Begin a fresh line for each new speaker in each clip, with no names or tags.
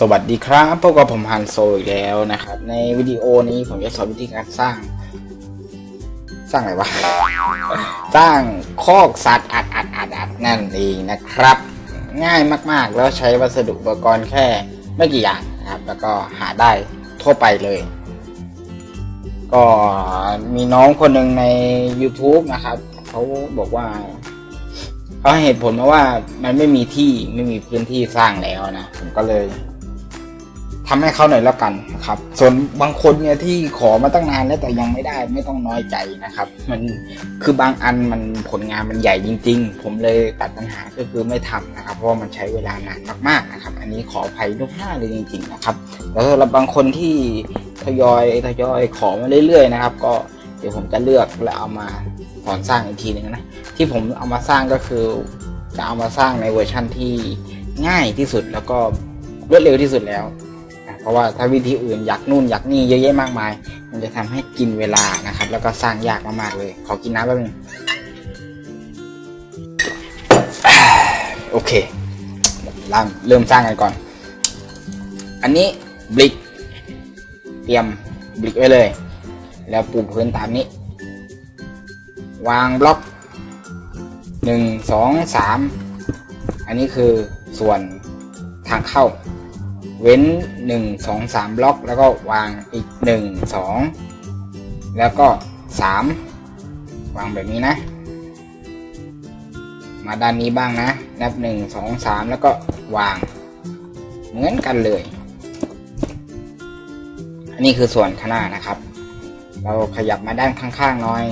สวัสดีครับพบกับผมฮันโซอีกแล้วนะครับ ในวิดีโอนี้ผมจะสอนวิธีการสร้าง สร้างอะไรวะ สร้างคอกสัตว์อัดอัดอัดอัดนั่นเองนะครับ ง่ายมากๆ แล้วใช้วัสดุอุปกรณ์แค่ไม่กี่อย่างนะครับ แล้วก็หาได้ทั่วไปเลย ก็มีน้องคนหนึ่งใน YouTube นะครับ เขาบอกว่าเขาเหตุผลมาว่ามันไม่มีที่ไม่มีพื้นที่สร้างแล้วนะ ผมก็เลย ทำให้เขาหน่อยแล้วกันนะครับ ส่วนบางคนเนี่ยที่ขอมาตั้งนานแล้วแต่ยังไม่ได้ไม่ต้องน้อยใจนะครับ มันคือบางอันมันผลงานมันใหญ่จริง ๆ ผมเลยตัดปัญหาก็คือไม่ทำนะครับ เพราะมันใช้เวลานานมากๆนะครับ อันนี้ขออภัยล่วงหน้าเลยจริง ๆ นะครับแล้วสำหรับบางคนที่ทยอยทยอยขอมาเรื่อย ๆ นะครับ ก็เดี๋ยวผมจะเลือกแล้วเอามาสอนสร้างอีกทีหนึ่งนะที่ผมเอามาสร้างก็คือจะเอามาสร้างในเวอร์ชั่นที่ง่ายที่สุดแล้วก็รวดเร็วที่สุดแล้ว เพราะว่าถ้าวิธีอื่นอยากนู่นอยากนี่เยอะแยะมากมาย มันจะทำให้กินเวลานะครับ แล้วก็สร้างยากมากๆเลย ขอกินน้ำแป๊บนึงโอเคเริ่มเริ่มสร้างกันก่อน อันนี้บลิกเตรียมบลิกไว้เลย แล้วปูพื้นตามนี้ วางบล็อกหนึ่งสองสามอันนี้คือส่วนทางเข้า เว้นหนึ่งสองสามบล็อก แล้วก็วางอีกหนึ่งสองแล้วก็สามวางแบบนี้นะ มาด้านนี้บ้างนะ นับหนึ่งสองสามแล้วก็วาง เหมือนกันเลย อันนี้คือส่วนข้างหน้านะครับ เราขยับมาด้านข้างๆหน่อย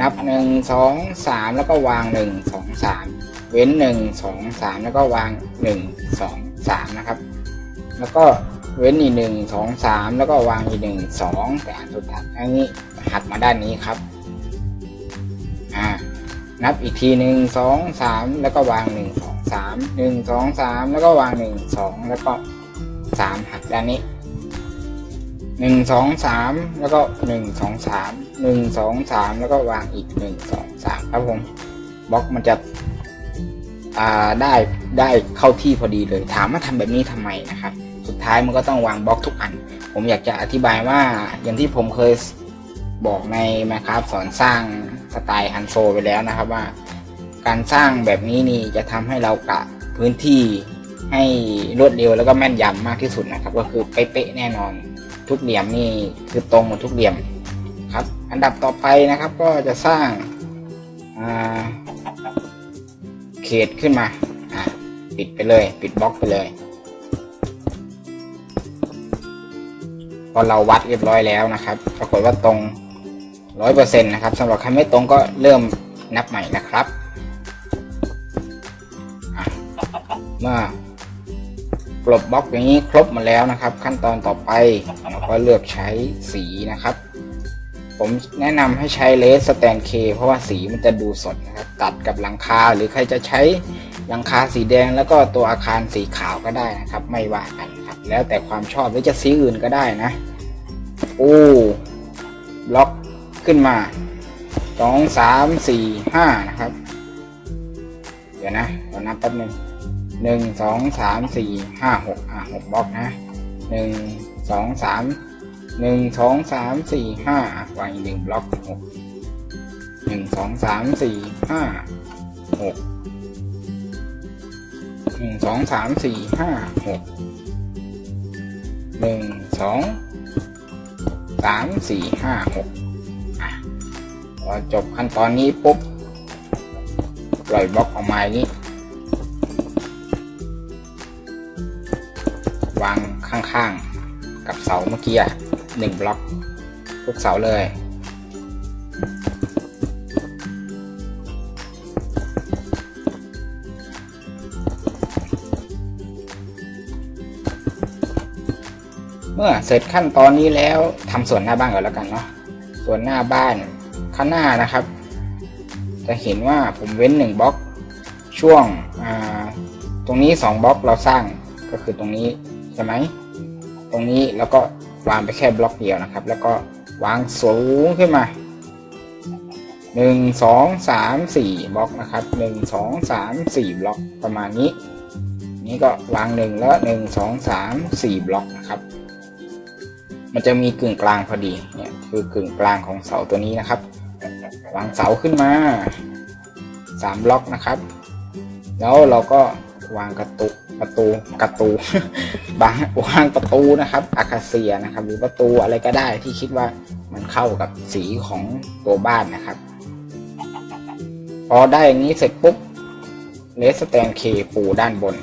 นับหนึ่งสองสามแล้วก็วางหนึ่งสองสามเว้นหนึ่งสองสามแล้วก็วางหนึ่งสองสามนะครับ แล้วก็เว้นอีกหนึ่งสองสามแล้วก็วางอีกหนึ่งสองแต่อันสุดท้ายอันนี้หัดมาด้านนี้ครับอ่านับอีกทีหนึ่งสองสามแล้วก็วางหนึ่งสองสามหนึ่งสองสามแล้วก็วางหนึ่งสองแล้วก็สามหักด้านนี้หนึ่งสองสามแล้วก็หนึ่งสองสามหนึ่งสองสามแล้วก็วางอีกหนึ่งสองสามครับผมบล็อกมันจะอ่าได้ได้เข้าที่พอดีเลย ถามว่าทำแบบนี้ทำไมนะครับ ท้ายมันก็ต้องวางบล็อกทุกอัน ผมอยากจะอธิบายว่าอย่างที่ผมเคยบอกในนะครับสอนสร้างสไตล์ฮันโซไปแล้วนะครับว่า การสร้างแบบนี้นี่จะทำให้เรากะพื้นที่ให้รวดเร็วแล้วก็แม่นยำมากที่สุดนะครับ ก็คือเป๊ะๆแน่นอน ทุกเหลี่ยมนี่คือตรงหมดทุกเหลี่ยมครับ อันดับต่อไปนะครับก็จะสร้างเขตขึ้นมาปิดไปเลย ปิดบล็อกไปเลย อเราวัดเรียบร้อยแล้วนะครับ ปรากฏว่าตรงร้อยเปอร์เซ็นต์นะครับสำหรับใครไม่ตรงก็เริ่มนับใหม่นะครับ เมื่อกลบบล็อกอย่างนี้ครบหมดแล้วนะครับ ขั้นตอนต่อไปเราก็เลือกใช้สีนะครับ ผมแนะนำให้ใช้เลสสแตนเคเพราะว่าสีมันจะดูสดนะครับ ตัดกับหลังคาหรือใครจะใช้หลังคาสีแดงแล้วก็ตัวอาคารสีขาวก็ได้นะครับ ไม่ว่ากันครับ แล้วแต่ความชอบหรือจะสีอื่นก็ได้นะ โอ้บล็อกขึ้นมาสองสามสี่ห้านะครับ เดี๋ยวนะเดี๋ยวนับแป๊บนึงหนึ่งสองสามสี่ห้าหกอะหกบล็อกนะหนึ่งสองสามหนึ่งสองสามสี่ห้าวางอีกหนึ่งบล็อกหกหนึ่งสองสามสี่ห้าหกหนึ่งสองสามสี่ห้าหกหนึ่งสอง สามสี่ห้าหกอะพอจบขั้นตอนนี้ปุ๊บปล่อยบล็อกออกมาอย่างนี้ วางข้างๆ กับเสาเมื่อกี้หนึ่งบล็อกทุกเสาเลย เมื่อเสร็จขั้นตอนนี้แล้วทำส่วนหน้าบ้านก่อนแล้วกันเนาะส่วนหน้าบ้านข้างหน้านะครับ จะเห็นว่าผมเว้นหนึ่งบล็อกช่วงตรงนี้สองบล็อกเราสร้างก็คือตรงนี้ใช่ไหมตรงนี้แล้วก็วางไปแค่บล็อกเดียวนะครับ แล้วก็วางสูงขึ้นมาหนึ่งสองสามสี่บล็อกนะครับหนึ่งสองสามสี่บล็อกประมาณนี้ นี้ก็วางหนึ่งแล้วหนึ่งสองสามสี่บล็อกนะครับ มันจะมีกึ่งกลางพอดีเนี่ยคือกึ่งกลางของเสาตัวนี้นะครับวางเสาขึ้นมาสามบล็อกนะครับ แล้วเราก็วางกระตุประตูประตูบางวางประตูนะครับอาคาเซียนะครับ หรือประตูอะไรก็ได้ที่คิดว่ามันเข้ากับสีของตัวบ้านนะครับ พอได้อย่างนี้เสร็จปุ๊บเลสแตนเคปูด้านบน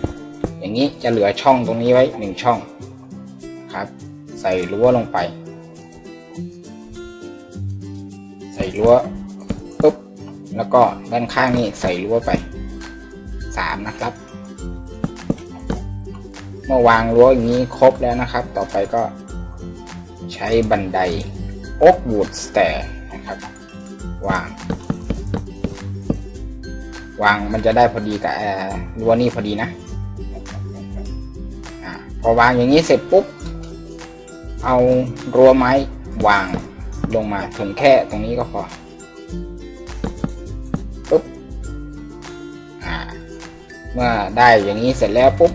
อย่างนี้จะเหลือช่องตรงนี้ไว้หนึ่งช่องครับ ส่รั้วลงไป ใส่รั้วปุ๊บแล้วก็ด้านข้างนี้ใส่รั้วไปสามนะครับ เมื่อวางรั้วอย่างนี้ครบแล้วนะครับ ต่อไปก็ใช้บันไดโอ๊กวูดสแตร์นะครับ วาง วางมันจะได้พอดีกับแอร์รั้วนี่พอดีนะอะพอวางอย่างนี้เสร็จปุ๊บ เอารั้วไม้วางลงมาถึงแค่ตรงนี้ก็พอปุ๊บเมื่อได้อย่างนี้เสร็จแล้วปุ๊บ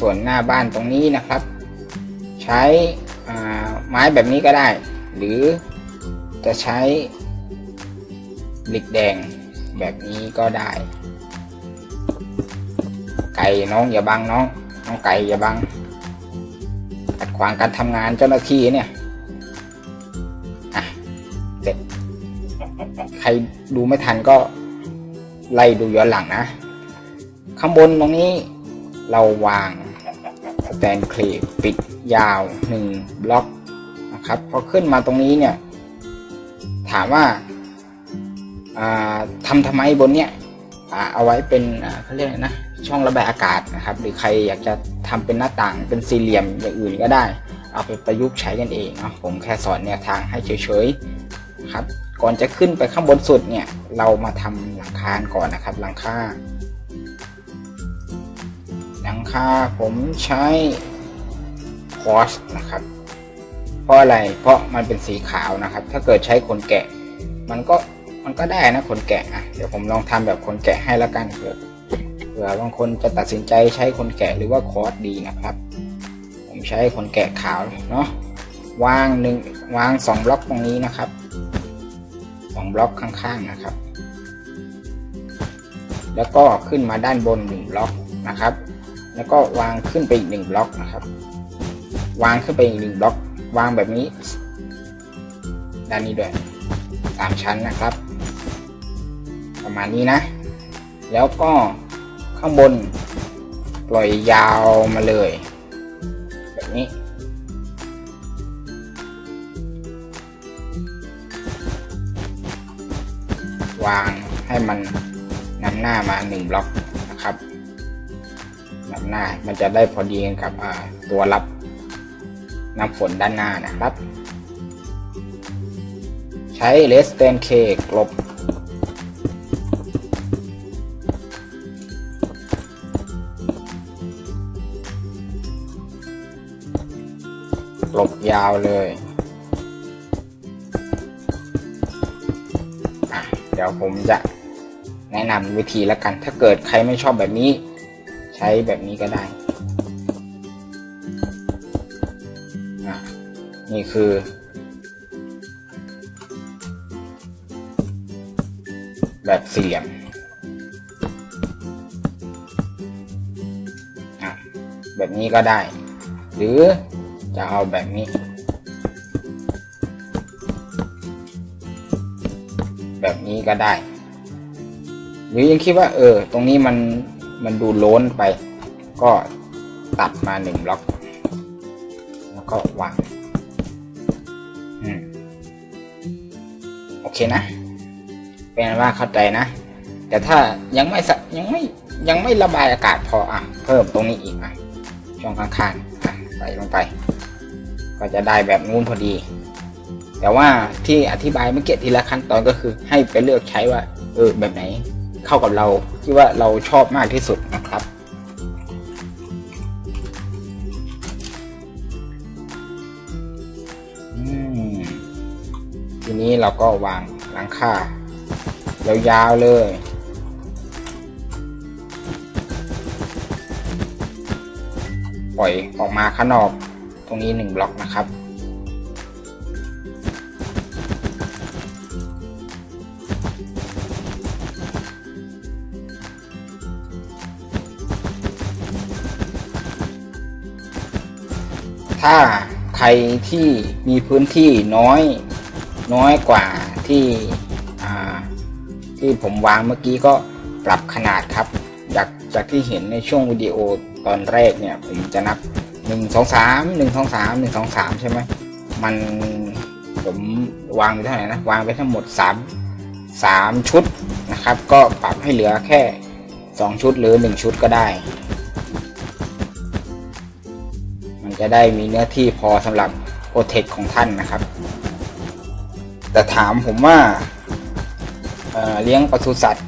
ส่วนหน้าบ้านตรงนี้นะครับ ใช้ไม้แบบนี้ก็ได้ หรือจะใช้หล็กแดงแบบนี้ก็ได้ ไก่น้องอย่าบังน้องน้องไก่อย่าบัง ขวางการทำงานเจ้าหน้าที่เนี่ยอะเสร็จ ใครดูไม่ทันก็ไล่ดูย้อนหลังนะ ข้างบนตรงนี้เราวางสแตนเคลปปิดยาว 1 บล็อกนะครับพอขึ้นมาตรงนี้เนี่ย ถามว่าทำทำไมบนเนี้ยเอาไว้เป็นเขาเรียกนะ ช่องระบายอากาศนะครับ หรือใครอยากจะทำเป็นหน้าต่างเป็นสี่เหลี่ยมอย่างอื่นก็ได้ เอาไปประยุกต์ใช้กันเองเนาะผมแค่สอนแนวทางให้เฉยๆครับ ก่อนจะขึ้นไปข้างบนสุดเนี่ย เรามาทำหลังคาก่อนนะครับ หลังคาหลังคาผมใช้คอสนะครับ เพราะอะไรเพราะมันเป็นสีขาวนะครับ ถ้าเกิดใช้ขนแกะ มันก็มันก็ได้นะขนแกะอะเดี๋ยวผมลองทำแบบขนแกะให้ละกันเผื่อ เผื่อบางคนจะตัดสินใจใช้ขนแกะหรือว่าคอร์สดีนะครับ ผมใช้ขนแกะขาวเนาะวางหนึ่งวางสองบล็อกตรงนี้นะครับสองบล็อกข้างๆนะครับ แล้วก็ขึ้นมาด้านบนหนึ่งบล็อกนะครับ แล้วก็วางขึ้นไปอีกหนึ่งบล็อกนะครับ วางขึ้นไปอีกหนึ่งบล็อก วางแบบนี้ด้านนี้ด้วยสามชั้นนะครับ ประมาณนี้นะ แล้วก็ ข้างบน ปล่อยยาวมาเลย แบบนี้ วางให้มันนำหน้ามาหนึ่งบล็อกนะครับนำหน้ามันจะได้พอดีกับตัวรับน้ำฝนด้านหน้านะครับ ใช้เลสเตนเคกลบาวเลย เดี๋ยวผมจะแนะนำวิธีล้วกัน ถ้าเกิดใครไม่ชอบแบบนี้ ใช้แบบนี้ก็ได้ นี่คือ แบบสี่เหลี่ยมแบบนี้ก็ได้ หรือจะเอาแบบนี้ แบบนี้ก็ได้ หรือยังคิดว่า เออ ตรงนี้มันมันดูโล้นไป ก็ตัดมาหนึ่งบล็อก แล้วก็วางอืมโอเคนะ เป็นว่าเข้าใจนะ แต่ถ้ายังไม่ยังไม่ยังไม่ระบายอากาศพออะ เพิ่มตรงนี้อีกอะช่องข้างๆอะใส่ลงไป ก็จะได้แบบนู้นพอดี แต่ว่าที่อธิบายเมื่อกี้ทีละขั้นตอนก็คือ ให้ไปเลือกใช้ว่า เออแบบไหน เข้ากับเราที่ว่าเราชอบมากที่สุดนะครับ ทีนี้เราก็วางหลังคายาวๆเลยปล่อยออกมาข้างนอกตรงนี้หนึ่งบล็อกนะครับ ถ้าใครที่มีพื้นที่น้อยน้อยกว่าที่ที่ผมวางเมื่อกี้ก็ปรับขนาดครับ จากจากที่เห็นในช่วงวิดีโอตอนแรกเนี่ยผมจะนับ 1 2 3 1 2 3 1 2 3 ใช่ไหมมันผมวางไปเท่าไหร่นะ วางไปทั้งหมด 3 3 ชุดนะครับ ก็ปรับให้เหลือแค่ 2 ชุดหรือ 1 ชุดก็ได้ จะได้มีเนื้อที่พอสำหรับโปรเทคของท่านนะครับ แต่ถามผมว่าเเลี้ยงปศุสัตว์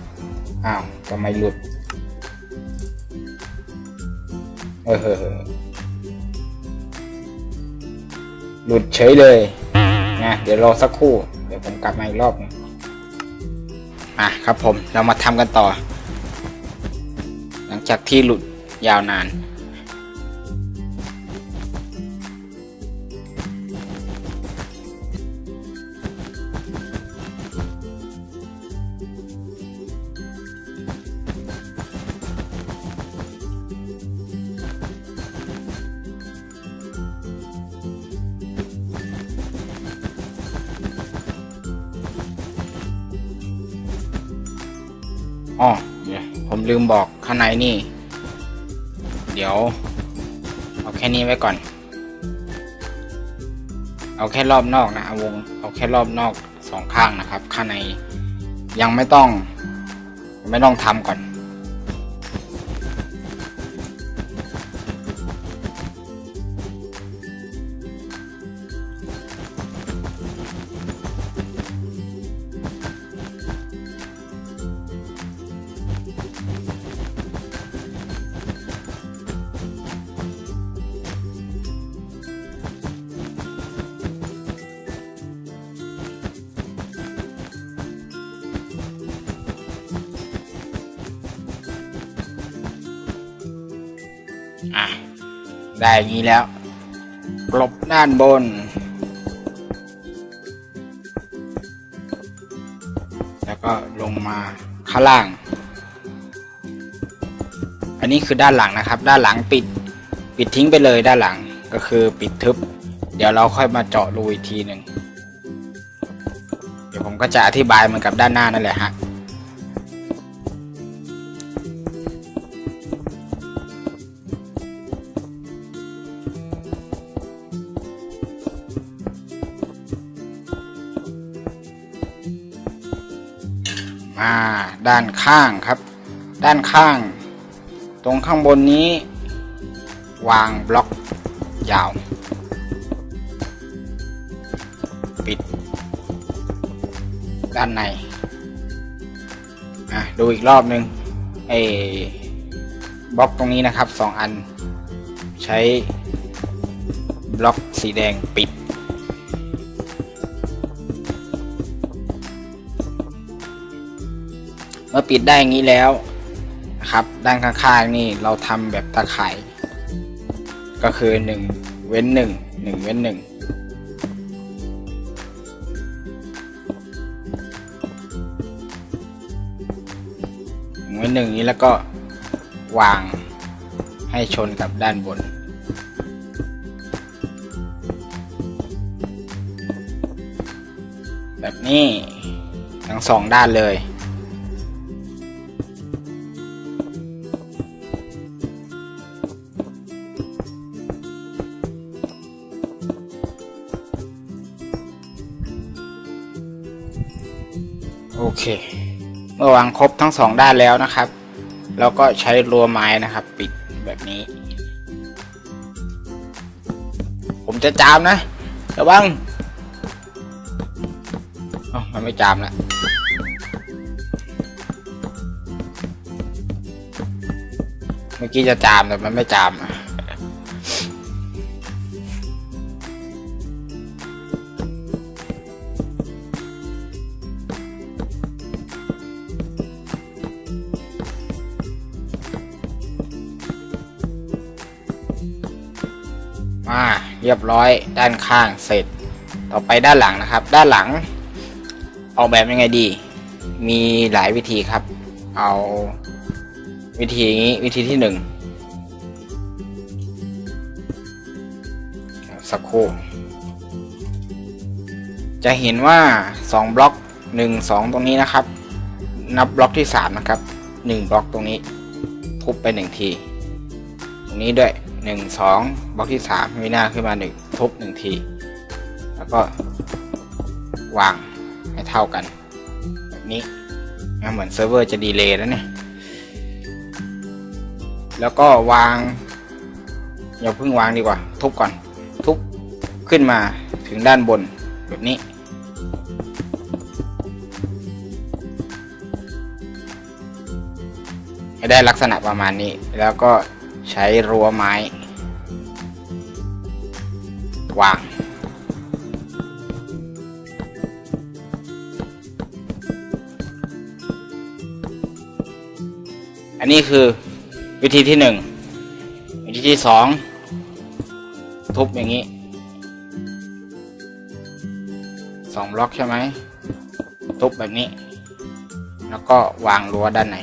อ้าวทำไมหลุดเออหลุดเฉยเลยนะเดี๋ยวรอสักครู่ เดี๋ยวผมกลับมาอีกรอบนึงอะครับผมเรามาทำกันต่อ หลังจากที่หลุดยาวนาน อ๋อเดี๋ยวผมลืมบอกข้างในนี่ เดี๋ยว เอาแค่นี้ไว้ก่อน เอาแค่รอบนอกนะเอาวง เอาแค่รอบนอกสองข้างนะครับ ข้างในยังไม่ต้อง ไม่ต้องทำก่อน อย่างนี้แล้วกลบด้านบน แล้วก็ลงมาข้างล่าง อันนี้คือด้านหลังนะครับ ด้านหลังปิดปิดทิ้งไปเลยด้านหลังก็คือปิดทึบ เดี๋ยวเราค่อยมาเจาะรูอีกทีหนึ่งเดี๋ยวผมก็จะอธิบายเหมือนกับด้านหน้านั่นแหละฮะ ด้านข้างครับ ด้านข้าง ตรงข้างบนนี้ วางบล็อกยาว ปิด ด้านในอะดูอีกรอบนึงไอ้บล็อกตรงนี้นะครับสองอัน ใช้บล็อกสีแดงปิด มื่อปิดได้อย่างนี้แล้วนะครับ ด้านข้างๆนี่เราทำแบบตะข่าย ก็คือหนึ่งเว้นหนึ่งหนึ่งเว้นหนึ่งหนึ่งเว้นหนึ่งนี้แล้วก็วางให้ชนกับด้านบน แบบนี้ทั้งสองด้านเลย โอเค เมื่อวางครบทั้งสองด้านแล้วนะครับเราก็ใช้รัวไม้นะครับ ปิดแบบนี้ ผมจะจามนะระวังมันไม่จามละเมื่อกี้จะจามแต่มันไม่จามอะ เรียบร้อยด้านข้างเสร็จ ต่อไปด้านหลังนะครับ ด้านหลัง ออกแบบยังไงดี มีหลายวิธีครับ เอาวิธีนี้วิธีที่หนึ่งสักครู่จะเห็นว่า 2 บล็อก 1 2 ตรงนี้นะครับ นับบล็อกที่ 3 นะครับ 1 บล็อกตรงนี้ทุบไป 1 ที ตรงนี้ด้วย 1 2บล็อกที่ 3 มีหน้าขึ้นมา 1 ทุบ1ที แล้วก็วางให้เท่ากัน แบบนี้นะเหมือนเซิร์ฟเวอร์จะดีเลย์แล้วเนี่ย แล้วก็วางอย่าเพิ่งวางดีกว่า ทุบก่อน ทุบขึ้นมาถึงด้านบนแบบนี้ ได้ลักษณะประมาณนี้แล้วก็ ใช้รั้วไม้ วาง อันนี้คือวิธีที่หนึ่งวิธีที่สองทุบอย่างนี้สองบล็อกใช่ไหมทุบแบบนี้ แล้วก็วางรั้วด้านใน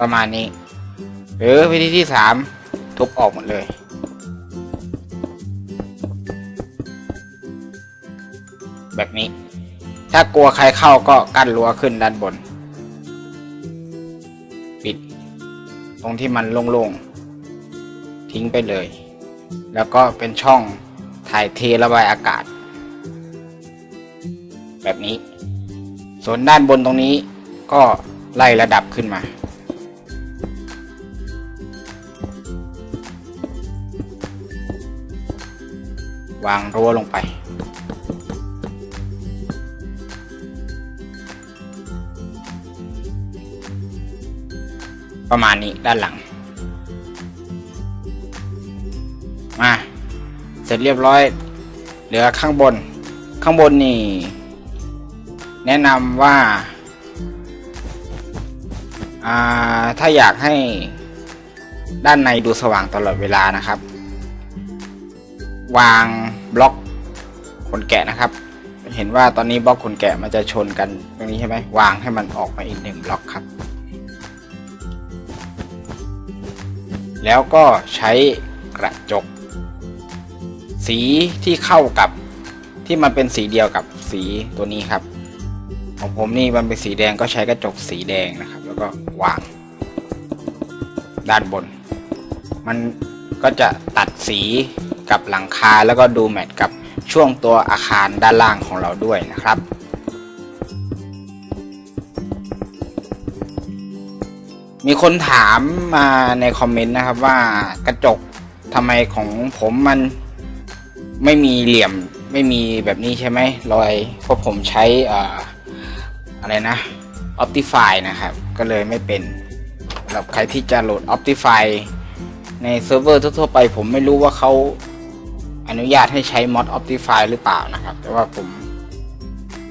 ประมาณนี้ หรือวิธีที่สามทุบออกหมดเลย แบบนี้ ถ้ากลัวใครเข้าก็กั้นรั้วขึ้นด้านบน ปิด ตรงที่มันโล่งๆ ทิ้งไปเลย แล้วก็เป็นช่องถ่ายเทระบายอากาศ แบบนี้ ส่วนด้านบนตรงนี้ก็ไล่ระดับขึ้นมา วางรั้วลงไปประมาณนี้ด้านหลัง มา เสร็จเรียบร้อย เหลือข้างบน ข้างบนนี่ แนะนำว่าอ่าถ้าอยากให้ด้านในดูสว่างตลอดเวลานะครับ วาง บล็อกขนแกะนะครับ เห็นว่าตอนนี้บล็อกขนแกะมันจะชนกันตรงนี้ใช่ไหมวางให้มันออกมาอีกหนึ่งบล็อกครับ แล้วก็ใช้กระจก สีที่เข้ากับที่มันเป็นสีเดียวกับสีตัวนี้ครับ ของผมนี่มันเป็นสีแดงก็ใช้กระจกสีแดงนะครับ แล้วก็วาง ด้านบน มันก็จะตัดสี กับหลังคาแล้วก็ดูแมทกับช่วงตัวอาคารด้านล่างของเราด้วยนะครับมีคนถามมาในคอมเมนต์นะครับว่ากระจกทำไมของผมมันไม่มีเหลี่ยมไม่มีแบบนี้ใช่ไหมรอยเพราะผมใช้ออะไรนะ Optify นะครับ ก็เลยไม่เป็นสำหรับใครที่จะโหลด Optify ในเซิร์ฟเวอร์ทั่วๆไป ผมไม่รู้ว่าเขา อนุญาตให้ใช้มอด Optify หรือเปล่านะครับ แต่ว่าผม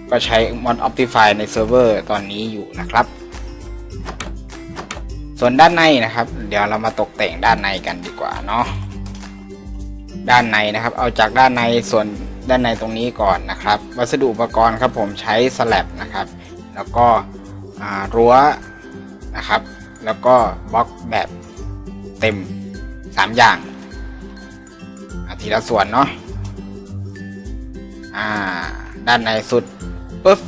ก็ใช้มอด Optify ในเซิร์ฟเวอร์ตอนนี้อยู่นะครับ ส่วนด้านในนะครับ เดี๋ยวเรามาตกแต่งด้านในกันดีกว่าเนาะด้านในนะครับ เอาจากด้านในส่วนด้านในตรงนี้ก่อนนะครับ วัสดุอุปกรณ์ครับผมใช้สแลบนะครับ แล้วก็รั้วนะครับ แล้วก็บล็อกแบบเต็ม 3 อย่าง ทีละส่วนเนาะอ่า ด้านในสุดปุ๊บ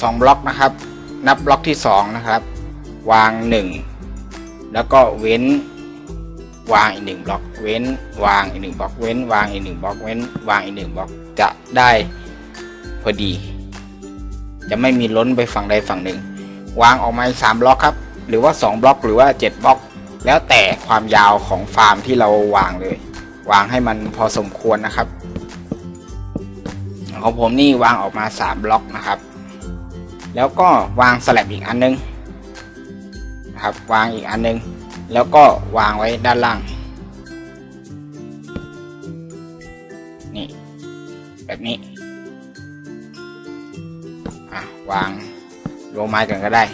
สองบล็อกนะครับ นับบล็อกที่2นะครับ วาง1แล้วก็เว้นวางอีกหนึ่งบล็อกเว้น วางอีกหนึ่งบล็อกเว้น วางอีกหนึ่งบล็อกเว้น วางอีกหนึ่งบล็อกจะได้พอดี จะไม่มีล้นไปฝั่งใดฝั่งหนึ่ง วางออกมาสามบล็อกครับ หรือว่า 2 บล็อกหรือว่า 7 บล็อก แล้วแต่ความยาวของฟาร์มที่เราวางเลย วางให้มันพอสมควรนะครับ ของผมนี่วางออกมา 3 บล็อกนะครับ แล้วก็วางสแลบอีกอันนึงนะครับวางอีกอันนึง แล้วก็วางไว้ด้านล่างนี่แบบนี้อะวางโลไม้กันก็ได้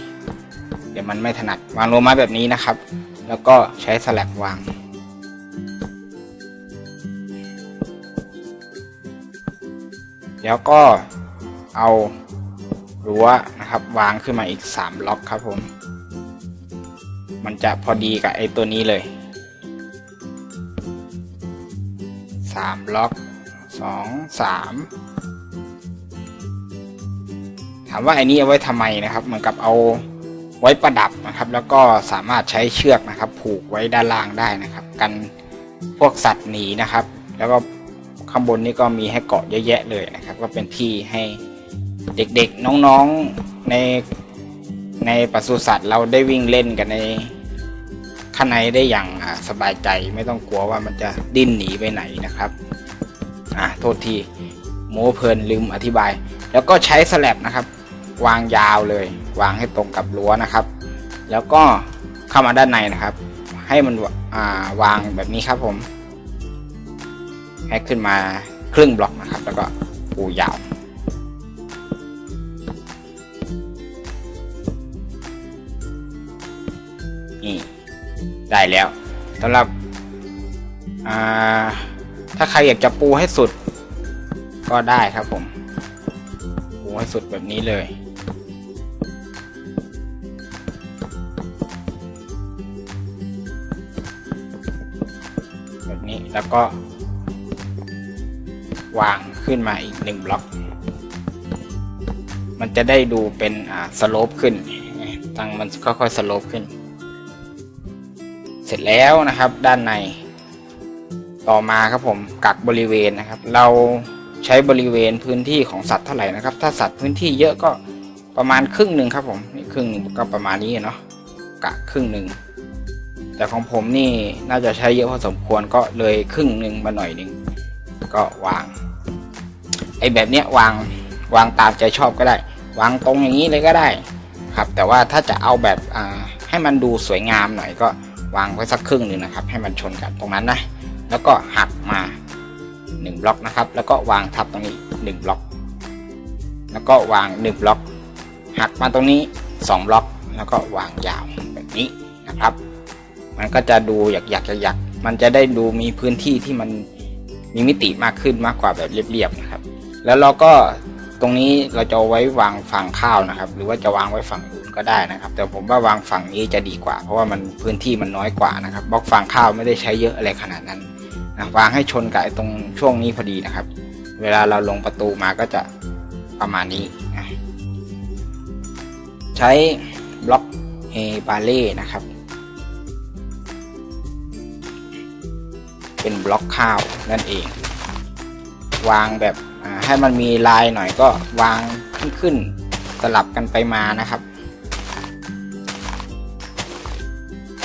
เดี๋ยวมันไม่ถนัดวางโลงมาแบบนี้นะครับ แล้วก็ใช้สลับวาง แล้วก็เอารั้วนะครับ วางขึ้นมาอีก 3 ล็อกครับผม มันจะพอดีกับไอ้ตัวนี้เลย 3 ล็อก 2 3 ถามว่าไอ้นี้เอาไว้ทำไมนะครับ เหมือนกับเอา ไว้ประดับนะครับ แล้วก็สามารถใช้เชือกนะครับ ผูกไว้ด้านล่างได้นะครับ กันพวกสัตว์หนีนะครับ แล้วก็ข้างบนนี้ก็มีให้เกาะเยอะแยะเลยนะครับ ก็เป็นที่ให้เด็กๆน้องๆในในปศุสัตว์เราได้วิ่งเล่นกันในข้างในได้อย่างสบายใจไม่ต้องกลัวว่ามันจะดิ้นหนีไปไหนนะครับอะโทษทีโมเพลินลืมอธิบาย แล้วก็ใช้สแลบนะครับ วางยาวเลย วางให้ตรงกับรั้วนะครับ แล้วก็เข้ามาด้านในนะครับ ให้มันาวางแบบนี้ครับผม ให้ขึ้นมาครึ่งบล็อกนะครับ แล้วก็ปูยาวนี่ได้แล้วสำหรับถ้าใครอยากจะปูให้สุดก็ได้ครับผมปูให้สุดแบบนี้เลย แบบนี้แล้วก็ วางขึ้นมาอีกหนึ่งบล็อก มันจะได้ดูเป็นอ่าสโลปขึ้นตั้งมันค่อยๆสโลปขึ้น เสร็จแล้วนะครับด้านใน ต่อมาครับผมกักบริเวณนะครับ เราใช้บริเวณพื้นที่ของสัตว์เท่าไหร่นะครับ ถ้าสัตว์พื้นที่เยอะก็ประมาณครึ่งหนึ่งครับผมนี่ครึ่งหนึ่งก็ประมาณนี้เนาะกะครึ่งหนึ่ง แต่ของผมนี่น่าจะใช้เยอะพอสมควรก็เลยครึ่งหนึ่งมาหน่อยหนึ่งก็วาง ไอแบบเนี้ยวางวางตามใจชอบก็ได้ วางตรงอย่างนี้เลยก็ได้ครับ แต่ว่าถ้าจะเอาแบบให้มันดูสวยงามหน่อยก็วางไว้สักครึ่งหนึ่งนะครับ ให้มันชนกันตรงนั้นนะแล้วก็หักมา 1 บล็อกนะครับ แล้วก็วางทับตรงนี้ 1 บล็อก แล้วก็วาง 1 บล็อก หักมาตรงนี้ 2 บล็อก แล้วก็วางยาวแบบนี้นะครับ มันก็จะดูหยักหยักหยักมันจะได้ดูมีพื้นที่ที่มันมีมิติมากขึ้นมากกว่าแบบเรียบๆนะครับ แล้วเราก็ตรงนี้เราจะไว้วางฝั่งข้าวนะครับ หรือว่าจะวางไว้ฝั่งอื่นก็ได้นะครับ แต่ผมว่าวางฝั่งนี้จะดีกว่า เพราะว่ามันพื้นที่มันน้อยกว่านะครับบล็อกฝั่งข้าวไม่ได้ใช้เยอะอะไรขนาดนั้นนะวางให้ชนกับตรงช่วงนี้พอดีนะครับ เวลาเราลงประตูมาก็จะประมาณนี้นะใช้บล็อกเฮบาเล่นะครับ เป็นบล็อกข้าวนั่นเอง วางแบบให้มันมีลายหน่อยก็วางขึ้นขึ้นสลับกันไปมานะครับ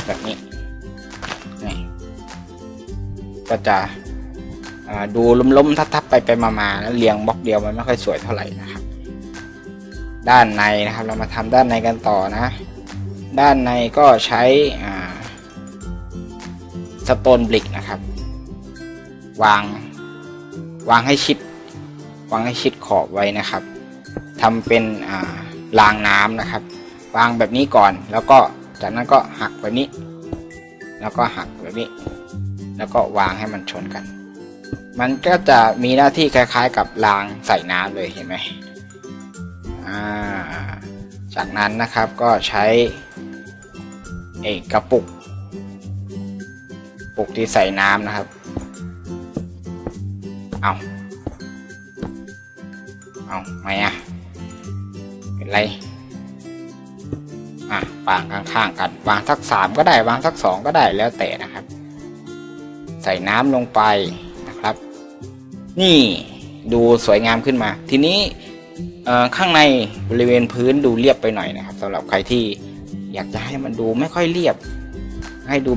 แบบนี้นี่ก็จะดูล้มๆทับๆไปไปมาๆแล้วเรียงบล็อกเดียวมันไม่ค่อยสวยเท่าไหร่นะครับ ด้านในนะครับเรามาทำด้านในกันต่อนะ ด้านในก็ใช้สโตนบลิกนะครับ วางวางให้ชิด วางให้ชิดขอบไว้นะครับทำเป็นอ่ารางน้ำนะครับ วางแบบนี้ก่อน แล้วก็จากนั้นก็หักแบบนี้ แล้วก็หักแบบนี้ แล้วก็วางให้มันชนกัน มันก็จะมีหน้าที่คล้ายๆ กับรางใส่น้ำเลยเห็นไหมจากนั้นนะครับก็ใช้เอกกระปุก ปุกที่ใส่น้ำนะครับ เอา เอาไม่อะเป็นไร อะวางข้างๆกัน วางสักสามก็ได้วางสักสองก็ได้แล้วแต่นะครับ ใส่น้ำลงไปนะครับ นี่ดูสวยงามขึ้นมา ทีนี้ข้างในบริเวณพื้นดูเรียบไปหน่อยนะครับสำหรับใครที่อยากจะให้มันดูไม่ค่อยเรียบ ให้ดู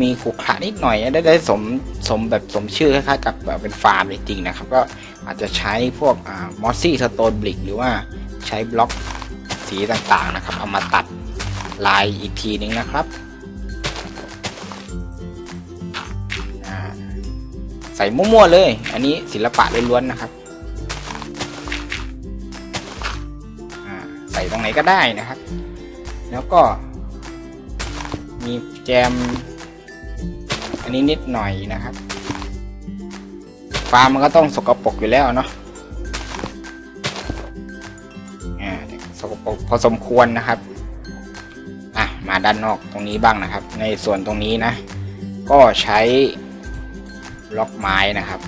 มีขรุขระนิดหน่อยได้ได้สมสมแบบสมชื่อคล้ายๆกับแบบเป็นฟาร์มจริงๆนะครับ ก็อาจจะใช้พวกมอสซี่สโตนบลิกหรือว่าใช้บล็อกสีต่างๆนะครับ เอามาตัดลายอีกทีนึงนะครับใส่มั่วๆเลย อันนี้ศิลปะล้วนๆนะครับใส่ตรงไหนก็ได้นะครับ แล้วก็มี จม อันนี้นิดหน่อยนะครับฟาร์มมันก็ต้องสกปรกอยู่แล้วเนาะอ่าสกปรกพอสมควรนะครับอะมาด้านนอกตรงนี้บ้างนะครับ ในส่วนตรงนี้นะ ก็ใช้ล็อกไม้นะครับ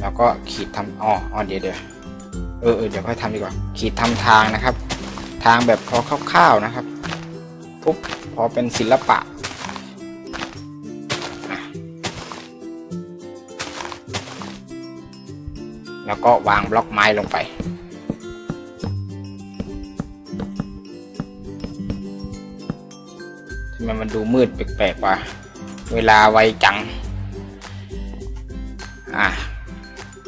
แล้วก็ขีดทำอ๋ออ๋อเดี๋ยวเดี๋ยวเออเดี๋ยวค่อยทำดีกว่า ขีดทำทางนะครับ ทางแบบพอคร่าวๆนะครับปุ๊บ พอเป็นศิลปะแล้วก็วางบล็อกไม้ลงไป ทำไมมันดูมืดแปลกๆวะเวลาไวจัง อะ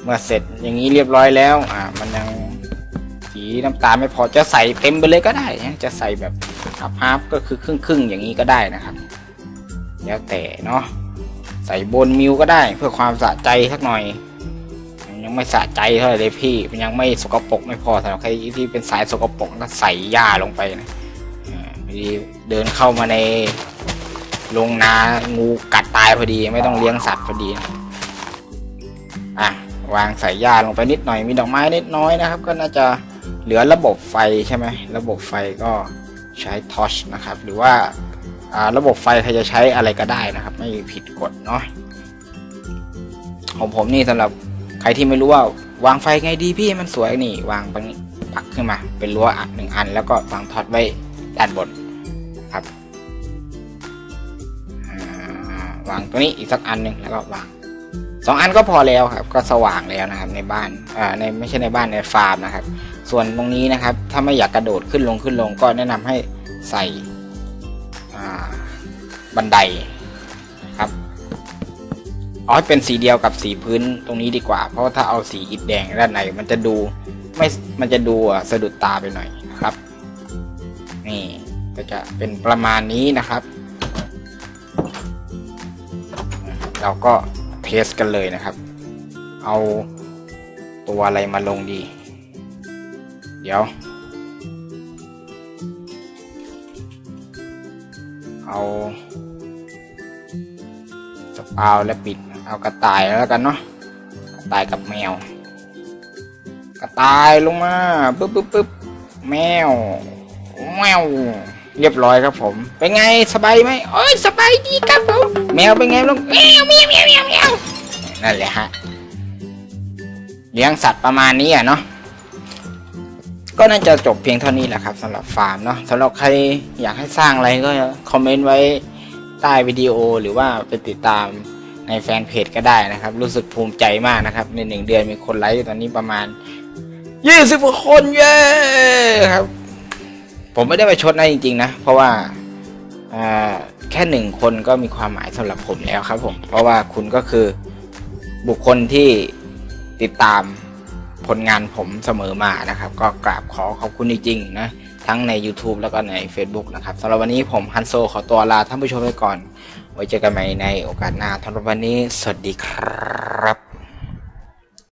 เมื่อเสร็จอย่างนี้เรียบร้อยแล้ว อะ มันยังสีน้ำตาลไม่พอจะใส่เต็มไปเลยก็ได้ จะใส่แบบ ฮับฮับก็คือครึ่งครึ่งอย่างนี้ก็ได้นะครับ แล้วแต่เนาะใส่บนมิวก็ได้เพื่อความสะใจสักหน่อยยังไม่สะใจเท่าไหร่เลยพี่มันยังไม่สกปรกไม่พอสำหรับใครที่เป็นสายสกปรกก็ใส่หญ้าลงไปนะอ่าพอดีเดินเข้ามาในโรงนางูกัดตายพอดีไม่ต้องเลี้ยงสัตว์พอดีนะอะวางใส่หญ้าลงไปนิดหน่อยมีดอกไม้นิดน้อยนะครับ ก็น่าจะเหลือระบบไฟใช่ไหมระบบไฟก็ ใช้ทอชนะครับ หรือว่าระบบไฟใครจะใช้อะไรก็ได้นะครับ ไม่ผิดกฎเนาะของผมนี่สำหรับใครที่ไม่รู้ว่าวางไฟไงดีพี่มันสวยนี่วางตรงปักขึ้นมา เป็นรั้วอันหนึ่งอัน แล้วก็วางทอตไว้ด้านบนครับวางตัวนี้อีกสักอันหนึ่งแล้วก็วางสองอันก็พอแล้วครับ ก็สว่างแล้วนะครับในบ้านอ่าในไม่ใช่ในบ้านในฟาร์มนะครับ ส่วนตรงนี้นะครับ ถ้าไม่อยากกระโดดขึ้นลงขึ้นลงก็แนะนำให้ใส่บันไดครับเอาให้เป็นสีเดียวกับสีพื้นตรงนี้ดีกว่า เพราะถ้าเอาสีอิฐแดงด้านในมันจะดูไม่มันจะดูสะดุดตาไปหน่อยนะครับ นี่ก็จะเป็นประมาณนี้นะครับ เราก็เทสกันเลยนะครับ เอาตัวอะไรมาลงดี เดี๋ยว เอาสปาวและปิด เอากระต่ายแล้วกันเนาะกระต่ายกับแมว กระต่ายลงมาปึ๊บปึ๊บปึ๊บแมวแมวเรียบร้อยครับผม เป็นไงสบายไหมโอ้ยสบายดีครับผมแมวเป็นไงลูกแมวแมวแมวแมวแมวนั่นแหละฮะเลี้ยงสัตว์ประมาณนี้อะเนาะ ก็น่าจะจบเพียงเท่านี้แหละครับสำหรับฟาร์มเนาะสำหรับใครอยากให้สร้างอะไรก็คอมเมนต์ไว้ใต้วิดีโอหรือว่าไปติดตามในแฟนเพจก็ได้นะครับ รู้สึกภูมิใจมากนะครับ ในหนึ่งเดือนมีคนไลค์ตอนนี้ประมาณยี่สิบคนเย้ครับ ผมไม่ได้ไปชดนะจริง ๆ นะ เพราะว่าแค่หนึ่งคนก็มีความหมายสำหรับผมแล้วครับผม เพราะว่าคุณก็คือบุคคลที่ติดตาม ผลงานผมเสมอมานะครับ ก็กราบขอขอบคุณจริงๆนะทั้งใน YouTube แล้วก็ใน Facebook นะครับสำหรับวันนี้ผมฮันโซขอตัวลาท่านผู้ชมไปก่อน ไว้เจอกันใหม่ในโอกาสหน้าท่านวันนี้ สวัสดีครับ